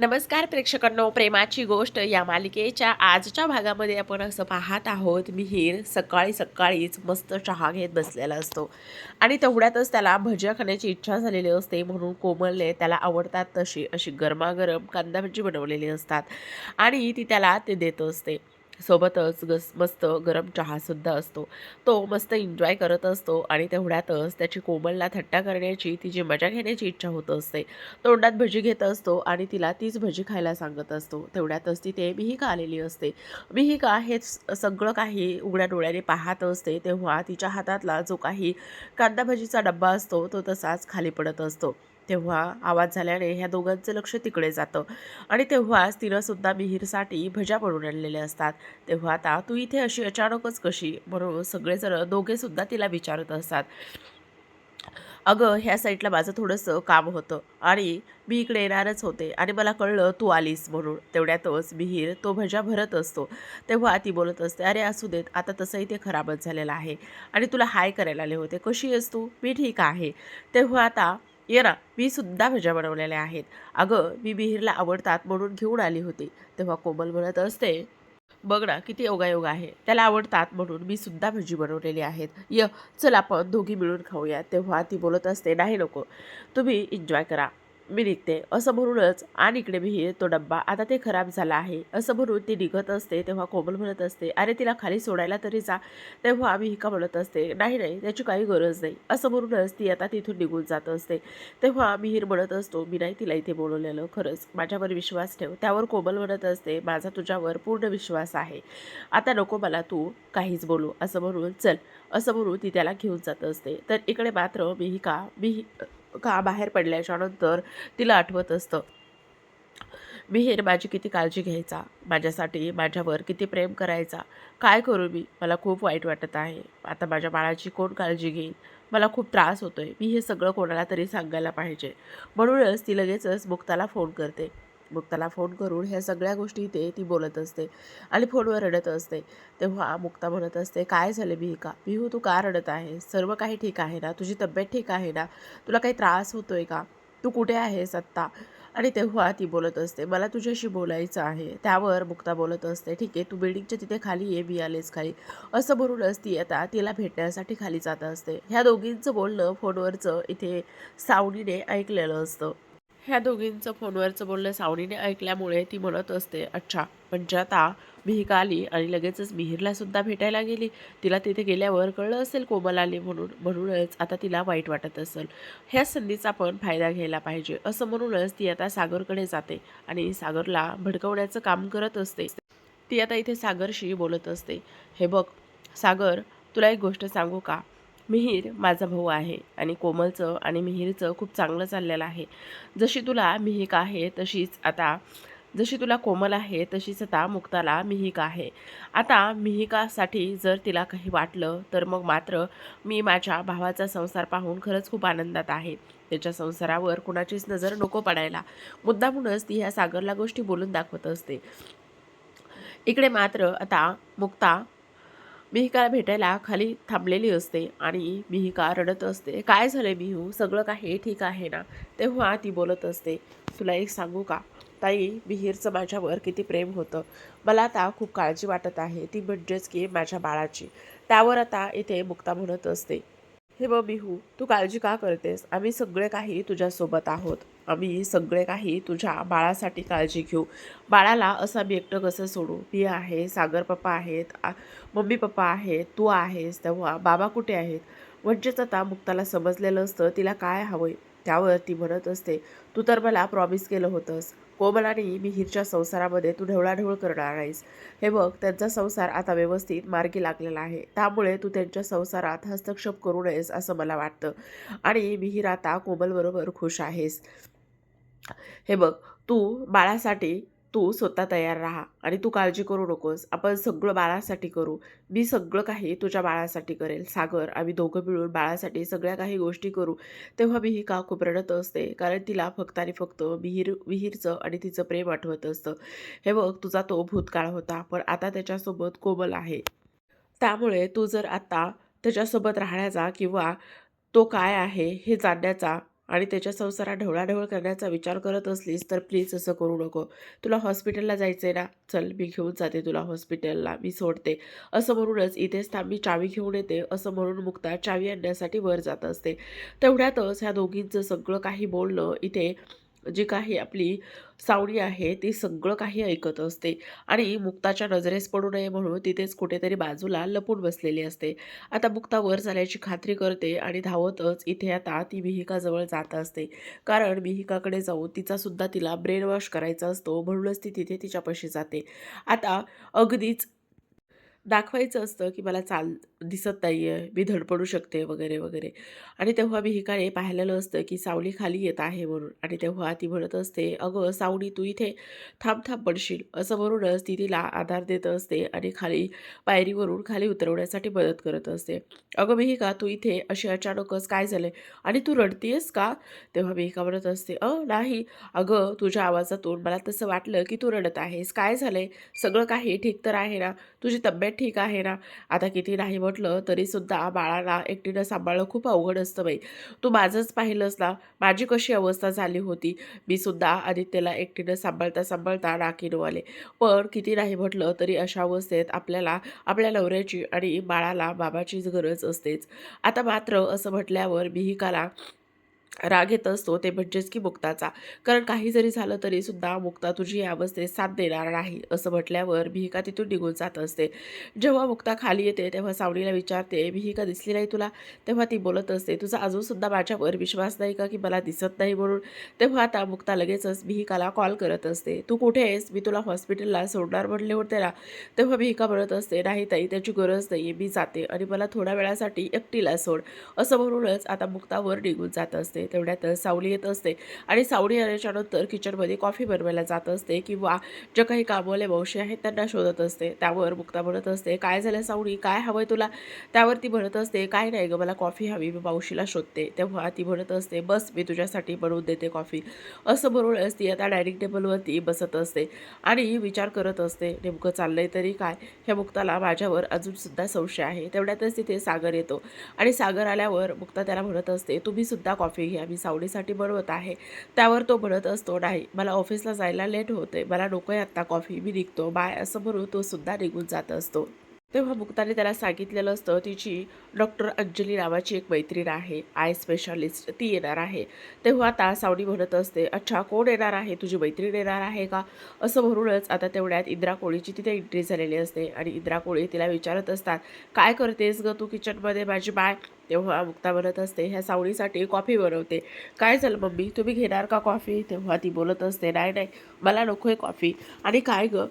नमस्कार प्रेक्षकांनो प्रेमाची गोष्ट या मालिकेच्या आजच्या भागामध्ये आपण असं पाहत आहोत मिहीर सकाळी सकाळीच मस्त चहा घेत बसलेला असतो. आणि तेवढ्यातच त्याला भज्या खाण्याची इच्छा झालेली असते म्हणून कोमलने त्याला आवडतात तशी अशी गरमागरम कांदा भजी बनवलेली असतात आणि ती त्याला ते देत असते. सोबतच गस मस्त गरम चहासुद्धा असतो. तो मस्त एन्जॉय करत असतो आणि तेवढ्यातच त्याची कोमलला थट्टा करण्याची तिची मजा घेण्याची इच्छा होत असते तोंडात भजी घेत असतो आणि तिला तीच भजी खायला सांगत असतो. तेवढ्यातच तिथे मिहिका आलेली असते. मिहिका हे सगळं काही उघड्या डोळ्याने पाहत असते तेव्हा तिच्या हातातला जो काही कांदा भजीचा डब्बा असतो तो तसाच खाली पडत असतो. तेव्हा आवाज झाल्याने ह्या दोघांचं लक्ष तिकडे जातं. आणि तेव्हाच तिनं सुद्धा मिहीरसाठी भज्या बनवून आणलेल्या असतात. तेव्हा आता तू इथे अशी अचानकच कशी? म्हणून सगळेजण दोघे सुद्धा तिला विचारत असतात. अगं ह्या साईडला माझं थोडंसं काम होतं आणि मी इकडे येणारच होते आणि मला कळलं तू आलीस म्हणून. तेवढ्यातच मिहीर तो भजा भरत असतो. तेव्हा ती बोलत असते अरे असू देत आता तसंही ते खराबच झालेलं आहे आणि तुला हाय करायला आले होते. कशी आहेस तू? मी ठीक आहे. तेव्हा आता ये ना मी सुद्धा भज्या बनवलेल्या आहेत. अगं मी विहिरला आवडतात म्हणून घेऊन आली होती. तेव्हा कोमल म्हणत असते बघ ना किती योगायोग आहे. त्याला आवडतात म्हणून मी सुद्धा भजी बनवलेली आहेत. य चल आपण दोघी मिळून खाऊया. तेव्हा ती बोलत असते नाही नको. तुम्ही एन्जॉय करा. मी निघते असं म्हणूनच. आणि इकडे मी तो डब्बा. आता ते खराब झाला आहे. असं म्हणून ती निघत असते तेव्हा कोमल म्हणत असते अरे तिला खाली सोडायला तरी जा. तेव्हा आम्ही हिका म्हणत असते नाही नाही त्याची काही गरज नाही. असं म्हणूनच ती आता तिथून निघून जात असते. तेव्हा मिहीर म्हणत असतो मी नाही तिला इथे बोलवलेलं खरंच. माझ्यावर विश्वास ठेव. त्यावर कोमल म्हणत असते माझा तुझ्यावर पूर्ण विश्वास आहे. आता नको मला तू काहीच बोलू. असं म्हणून चल. असं म्हणून ती त्याला घेऊन जात असते. तर इकडे मात्र मी हिका मी का बाहेर पडल्याच्यानंतर तिला आठवत असतं मिहीर माझी किती काळजी घ्यायचा? माझ्यासाठी माझ्यावर किती प्रेम करायचा? काय करू मी? मला खूप वाईट वाटत आहे. आता माझ्या बाळाची कोण काळजी घेईल? मला खूप त्रास होतोय. मी हे सगळं कोणाला तरी सांगायला पाहिजे. म्हणूनच ती लगेचच मुक्ताला फोन करते. मग त्याला फोन करून ह्या सगळ्या गोष्टी ते ती बोलत असते आणि फोनवर रडत असते. तेव्हा मुक्ता म्हणत असते काय झालं बिहिका बिहू तू का रडत आहे सर्व काही ठीक आहे ना? तुझी तब्येत ठीक आहे ना? तुला काही त्रास होतो आहे का? तू कुठे आहेस आत्ता? आणि तेव्हा ती बोलत असते मला तुझ्याशी बोलायचं आहे. त्यावर मुक्ता बोलत असते ठीक आहे तू बिल्डिंगच्या तिथे खाली ये मी आलेच खाली. असं म्हणूनच ती आता तिला भेटण्यासाठी खाली जात असते. ह्या दोघींचं बोलणं फोनवरचं इथे सावडीने ऐकलेलं असतं. ह्या दोघींचं फोनवरचं बोलणं सावनीने ऐकल्यामुळे ती म्हणत असते अच्छा म्हणजे आता मिहिका आली आणि लगेचच मिहीरला सुद्धा भेटायला गेली. तिला तिथे गेल्यावर कळलं असेल कोमल आली म्हणून म्हणूनच आता तिला वाईट वाटत असेल. ह्या संधीचा आपण फायदा घ्यायला पाहिजे असं म्हणूनच ती आता सागरकडे जाते आणि सागरला भडकवण्याचं काम करत असते. ती आता इथे सागरशी बोलत असते. हे बघ सागर तुला एक गोष्ट सांगू का? मिहीर माझा भाऊ आहे आणि कोमलचं आणि मिहीरचं खूप चांगलं चाललेलं आहे. जशी तुला मिहिक आहे तशीच आता जशी तुला कोमल आहे तशीच आता मुक्ताला मिहिक आहे. आता मिहिकासाठी जर तिला काही वाटलं तर मग मात्र मी माझ्या भावाचा संसार पाहून खरंच खूप आनंदात आहे. त्याच्या संसारावर कुणाचीच नजर नको पडायला. मुद्दामूनच ती ह्या सागरला गोष्टी बोलून दाखवत असते. इकडे मात्र आता मुक्ता मिहिकाला भेटायला खाली थांबलेली असते आणि मिहिका रडत असते. काय झालं मिहू सगळं काही ठीक आहे ना? तेव्हा ती बोलत असते. तुला एक सांगू का? ताई मिहीरचं माझ्यावर किती प्रेम होतं. मला आता खूप काळजी वाटत आहे. ती म्हणजेच की माझ्या बाळाची. त्यावर आता इथे मुक्ता म्हणत असते. हे बघ बिहू तू काळजी का करतेस? आम्ही सगळे काही तुझ्यासोबत आहोत. आम्ही सगळे काही तुझ्या बाळासाठी काळजी घेऊ. बाळाला असं मी एकटं कसं सोडू? मी आहे सागर पप्पा आहेत मम्मी पप्पा आहेत तू आहेस तेव्हा बाबा कुठे आहेत? म्हणजेच आता मुक्ताला समजलेलं असतं तिला काय हवंय? त्यावर ती म्हणत असते तू तर मला प्रॉमिस केलं होतंस. कोमल आणि मिहीरच्या संसारामध्ये तू ढवळाढवळ करणार आहेस हे बघ त्यांचा संसार आता व्यवस्थित मार्गी लागलेला आहे. त्यामुळे तू त्यांच्या संसारात हस्तक्षेप करू नयेस असं मला वाटतं. आणि मिहीर आता कोमलबरोबर खुश आहेस. हे बघ तू बाळासाठी तू स्वतः तयार राहा आणि तू काळजी करू नकोस. आपण सगळं बाळासाठी करू. मी सगळं काही तुझ्या बाळासाठी करेल. सागर आम्ही दोघं मिळून बाळासाठी सगळ्या काही गोष्टी करू. तेव्हा मी ही का खूप रडत असते? कारण तिला फक्त आणि फक्त विहीर विहीरचं आणि तिचं प्रेम आठवत असतं. हे बघ तुझा तो भूतकाळ होता. पण आता त्याच्यासोबत कोमल आहे. त्यामुळे तू जर आत्ता त्याच्यासोबत राहण्याचा किंवा तो काय आहे हे जाणण्याचा आणि त्याच्या संसारात ढवळाढवळ करण्याचा विचार करत असलीस तर प्लीज असं करू नको. तुला हॉस्पिटलला जायचं आहे ना? चल मी घेऊन जाते तुला हॉस्पिटलला मी सोडते. असं म्हणूनच इथेच थांबी चावी घेऊन येते. असं म्हणून मुक्ता चावी आणण्यासाठी वर जात असते. तेवढ्यातच ह्या दोघींचं सगळं काही बोलणं इथे जी काही आपली सावणी आहे ती सगळं काही ऐकत असते आणि मुक्ताच्या नजरेस पडू नये म्हणून तिथेच कुठेतरी बाजूला लपून बसलेली असते. आता मुक्ता वर झाल्याची खात्री करते आणि धावतच इथे आता ती मिहिकाजवळ जात असते. कारण मिहिकाकडे जाऊन तिचा सुद्धा तिला ब्रेन वॉश करायचा असतो म्हणूनच ती तिथे तिच्यापाशी जाते. आता अगदीच दाखवायचं असतं की मला चाल दिसत नाही आहे मी धडपडू शकते वगैरे वगैरे. आणि तेव्हा मी हिकाळे पाहिलेलं असतं की सावली खाली येत आहे म्हणून. आणि तेव्हा ती म्हणत असते अगं सावली तू इथे थांब थांब पडशील असं म्हणूनच ती तिला आधार देत असते आणि खाली पायरीवरून खाली उतरवण्यासाठी मदत करत असते. अगं मी का तू इथे अशी अचानकच काय झाले आणि तू रडतीयस का? तेव्हा मी मिहिका म्हणत असते अ नाही. अगं तुझ्या आवाजातून मला तसं वाटलं की तू रडत आहेस. काय झालंय? सगळं काही ठीक तर आहे ना? तुझी तब्येत ठीक आहे ना? आता किती नाही म्हटलं तरीसुद्धा बाळाला एकटीनं सांभाळणं खूप अवघड असतं बाई. तू माझंच पाहिलंस ना? माझी कशी अवस्था झाली होती? मी सुद्धा आदित्यला एकटीनं सांभाळता सांभाळता नाकीनो आले पण किती नाही म्हटलं तरी अशा अवस्थेत आपल्याला आपल्या नवऱ्याची आणि बाळाला बाबाचीच गरज असतेच. आता मात्र असं म्हटल्यावर मिहिकाला राग येत असतो ते म्हणजेच की मुक्ताचा. कारण काही जरी झालं तरी सुद्धा मुक्ता तुझी या अवस्थेत साथ देणार नाही असं म्हटल्यावर मिहिका तिथून निघून जात असते. जेव्हा मुक्ता खाली येते तेव्हा सावलीला विचारते मिहिका दिसली नाही तुला? तेव्हा ती बोलत असते तुझा अजूनसुद्धा माझ्यावर विश्वास नाही का की मला दिसत नाही म्हणून? तेव्हा आता मुक्ता लगेचच मिहिकाला कॉल करत असते तू कुठे आहेस? मी तुला हॉस्पिटलला सोडणार म्हणले होते ना तेव्हा मिहिका म्हणत असते नाही ताई त्याची गरज नाही मी जाते आणि मला थोड्या वेळासाठी एकटीला सोड. असं म्हणूनच आता मुक्तावर निघून जात असते. तेवढ्यात सावली येत असते. आणि सावली आल्याच्यानंतर किचनमध्ये कॉफी बनवायला जात असते किंवा ज्या काही कामवाले मावशी आहेत त्यांना शोधत असते. त्यावर मुक्ता म्हणत असते काय झालं सावली? काय हवंय तुला? त्यावर ती म्हणत असते काय नाही गं मला कॉफी हवी मी मावशीला शोधते. तेव्हा ती म्हणत असते बस मी तुझ्यासाठी बनवून देते कॉफी असं म्हणूनच ती आता डायनिंग टेबलवरती बसत असते आणि विचार करत असते नेमकं चाललंय तरी काय? ह्या मुक्ताला माझ्यावर अजूनसुद्धा संशय आहे. तेवढ्यातच तिथे सागर येतो आणि सागर आल्यावर मुक्ता त्याला म्हणत असते तुम्ही सुद्धा कॉफी घ्या. मी सावलीसाठी बनवत आहे. त्यावर तो म्हणत असतो नाही मला ऑफिसला जायला लेट होते मला नको आहे आत्ता कॉफी मी निघतो. बाय असं म्हणून तो सुद्धा निघून जात असतो. तेव्हा मुक्ताने त्याला सांगितलेलं असतं तिची डॉक्टर अंजली नावाची एक मैत्रीण आहे. Eye specialist. ती येणार आहे. तेव्हा आता सावडी म्हणत असते अच्छा कोण येणार आहे? तुझी मैत्रीण येणार आहे का? असं म्हणूनच आता तेवढ्यात इंद्रा कोळीची तिथे एंट्री झालेली असते आणि इंद्रा कोळी तिला विचारत असतात काय करतेस ग तू किचनमध्ये माझी बाय तेव्हा मुक्ता म्हणत असते ह्या सावळीसाठी कॉफी बनवते. काय झालं मम्मी? तुम्ही घेणार का कॉफी? तेव्हा ती बोलत असते नाही नाही मला नको आहे कॉफी. आणि काय गं?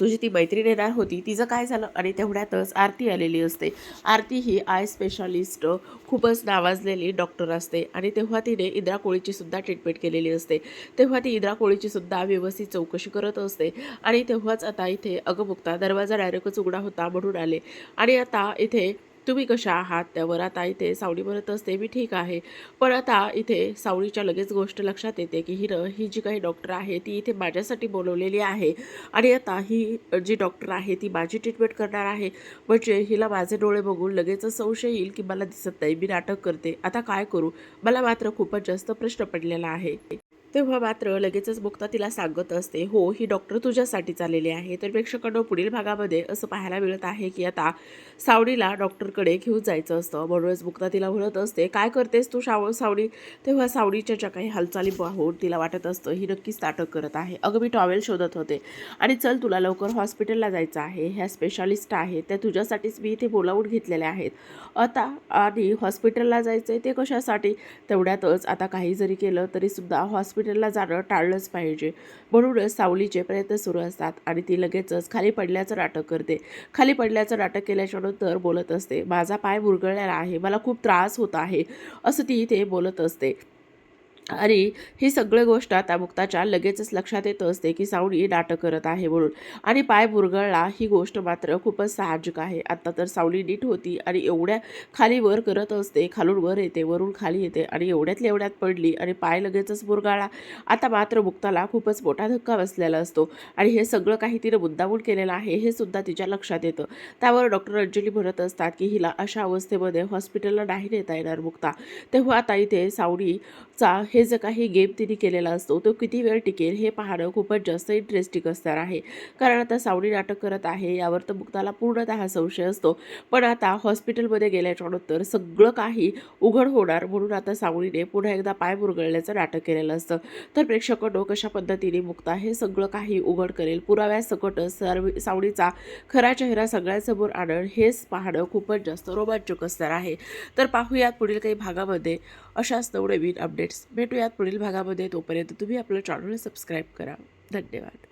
तुझी ती मैत्रीण येणार होती तिचं काय झालं? आणि तेवढ्यातच आरती आलेली असते. आरती ही आय स्पेशालिस्ट खूपच नावाजलेली डॉक्टर असते आणि तेव्हा तिने इंद्रा कोळीची सुद्धा ट्रीटमेंट केलेली असते. तेव्हा ती इंद्रा कोळीची सुद्धा व्यवस्थित चौकशी करत असते आणि तेव्हाच आता इथे अगमुक्ता दरवाजा डायरेक्टच उघडा होता म्हणून आले. आणि आता इथे तुम्ही कशा आहात? त्यावर आता इथे सावली म्हणत असते मी ठीक आहे. पण आता इथे सावळीच्या लगेच गोष्ट लक्षात येते की हिरं ही जी काही डॉक्टर आहे ती इथे माझ्यासाठी बोलवलेली आहे. आणि आता ही जी डॉक्टर आहे ती माझी ट्रीटमेंट करणार आहे. म्हणजे हिला माझे डोळे बघून लगेच संशय येईल की मला दिसत नाही मी नाटक करते. आता काय करू? मला मात्र खूपच जास्त प्रश्न पडलेला आहे. तेव्हा मात्र लगेचच मुक्ता तिला सांगत असते हो ही डॉक्टर तुझ्यासाठी आलेली आहे तर प्रेक्षकांना पुढील भागामध्ये असं पाहायला मिळत आहे की आता सावडीला डॉक्टरकडे घेऊन जायचं असतं. म्हणूनच मुक्ता तिला म्हणत असते काय करतेस तू शाव सावडी तेव्हा सावडीच्या ज्या काही हालचाली पाहून तिला वाटत असतं ही नक्कीच नाटक करत आहे. अगं मी टॉवेल शोधत होते. आणि चल तुला लवकर हॉस्पिटलला जायचं आहे. ह्या स्पेशालिस्ट आहेत त्या तुझ्यासाठीच मी इथे बोलावून घेतलेल्या आहेत. आता आणि हॉस्पिटलला जायचं आहे ते कशासाठी? तेवढ्यातच आता काही जरी केलं तरीसुद्धा हॉस्पिटल हॉस्पिटलला जाणं टाळलंच पाहिजे. म्हणूनच सावलीचे प्रयत्न सुरू असतात आणि ती लगेचच खाली पडल्याचं नाटक करते. खाली पडल्याचं नाटक केल्याच्यानंतर बोलत असते माझा पाय मुरगळलेला आहे मला खूप त्रास होत आहे असं ती इथे बोलत असते. आणि ही सगळी गोष्ट आता मुक्ताच्या लगेचच लक्षात येत असते की सावणी नाटक करत आहे म्हणून. आणि पाय बुरगळला ही गोष्ट मात्र खूपच साहजिक आहे. आत्ता तर सावली नीट होती आणि एवढ्या खाली वर करत असते खालून वर येते वरून खाली येते आणि एवढ्यातल्या एवढ्यात पडली आणि पाय लगेचच बुरगाळला. आता मात्र मुक्ताला खूपच मोठा धक्का बसलेला असतो आणि हे सगळं काही तिनं मुद्दामून केलेलं आहे हे सुद्धा तिच्या लक्षात येतं. त्यावर डॉक्टर अंजली म्हणत असतात की हिला अशा अवस्थेमध्ये हॉस्पिटलला नाही नेता येणार मुक्ता. तेव्हा आता इथे सावणीचा हे जे काही गेम तिने केलेला असतो तो किती वेळ टिकेल हे पाहणं खूपच जास्त इंटरेस्टिंग असणार आहे. कारण आता सावडी नाटक करत आहे यावर तर मुक्ताला पूर्णतः संशय असतो. पण आता हॉस्पिटलमध्ये गेल्याच्यानंतर सगळं काही उघड होणार म्हणून आता सावळीने पुन्हा एकदा पाय मुरगळण्याचं नाटक केलेलं असतं. तर प्रेक्षकांनो कशा पद्धतीने मुक्ता हे सगळं काही उघड करेल पुराव्यासकट सर्व सावळीचा खरा चेहरा सगळ्यांसमोर आणण हेच पाहणं खूपच जास्त रोमांचक असणार आहे. तर पाहूयात पुढील काही भागामध्ये अशाच नवनवीन अपडेट्स भेटूयात पुढील भागामध्ये. तोपर्यंत तुम्ही आपलं चॅनल सबस्क्राईब करा. धन्यवाद.